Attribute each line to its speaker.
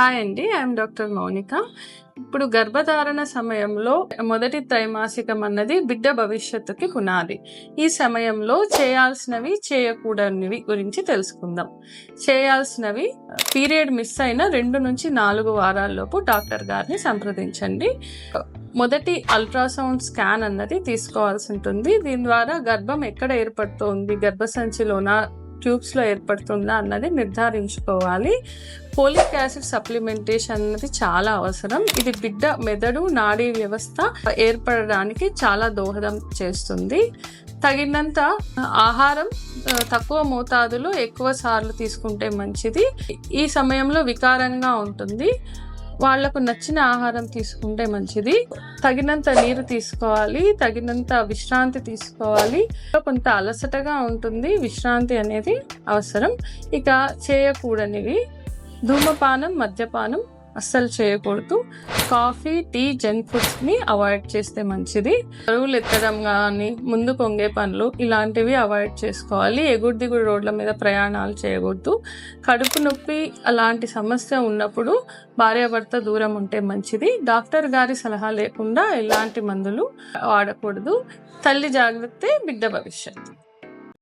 Speaker 1: Hi అండి I'm doctor Mounika. ఇప్పుడు గర్భధారణ సమయంలో మొదటి త్రైమాసికం అన్నది బిడ్డ భవిష్యత్తుకి పునాది. ఈ సమయంలో చేయాల్సినవి చేయకూడనివి గురించి తెలుసుకుందాం. చేయాల్సినవి పీరియడ్ మిస్ అయిన రెండు నుంచి నాలుగు వారాల్లోపు డాక్టర్ గారిని సంప్రదించండి. మొదటి అల్ట్రాసౌండ్ స్కాన్ అన్నది తీసుకోవాల్సి ఉంటుంది. దీని ద్వారా గర్భం ఎక్కడ ఏర్పడుతోంది గర్భసంచిలోన ట్యూబ్స్లో ఏర్పడుతుందా అన్నది నిర్ధారించుకోవాలి. ఫోలిక్ యాసిడ్ సప్లిమెంటేషన్ అనేది చాలా అవసరం. ఇది బిడ్డ మెదడు నాడీ వ్యవస్థ ఏర్పడడానికి చాలా దోహదం చేస్తుంది. తగినంత ఆహారం తక్కువ మోతాదులో ఎక్కువ సార్లు తీసుకుంటే మంచిది. ఈ సమయంలో వికారంగా ఉంటుంది. వాళ్ళకు నచ్చిన ఆహారం తీసుకుంటే మంచిది. తగినంత నీరు తీసుకోవాలి తగినంత విశ్రాంతి తీసుకోవాలి. కొంత అలసటగా ఉంటుంది విశ్రాంతి అనేది అవసరం. ఇక చేయకూడనివి. ధూమపానం మద్యపానం అస్సలు చేయకూడదు. కాఫీ టీ జంక్ ఫుడ్స్ని అవాయిడ్ చేస్తే మంచిది. బరువులు ఎత్తడం కానీ ముందు పొంగే పనులు ఇలాంటివి అవాయిడ్ చేసుకోవాలి. ఎగుడు దిగుడు రోడ్ల మీద ప్రయాణాలు చేయకూడదు. కడుపు నొప్పి అలాంటి సమస్య ఉన్నప్పుడు భార్యాభర్త దూరం ఉంటే మంచిది. డాక్టర్ గారి సలహా లేకుండా ఎలాంటి మందులు వాడకూడదు. తల్లి జాగ్రత్త బిడ్డ భవిష్యత్తు.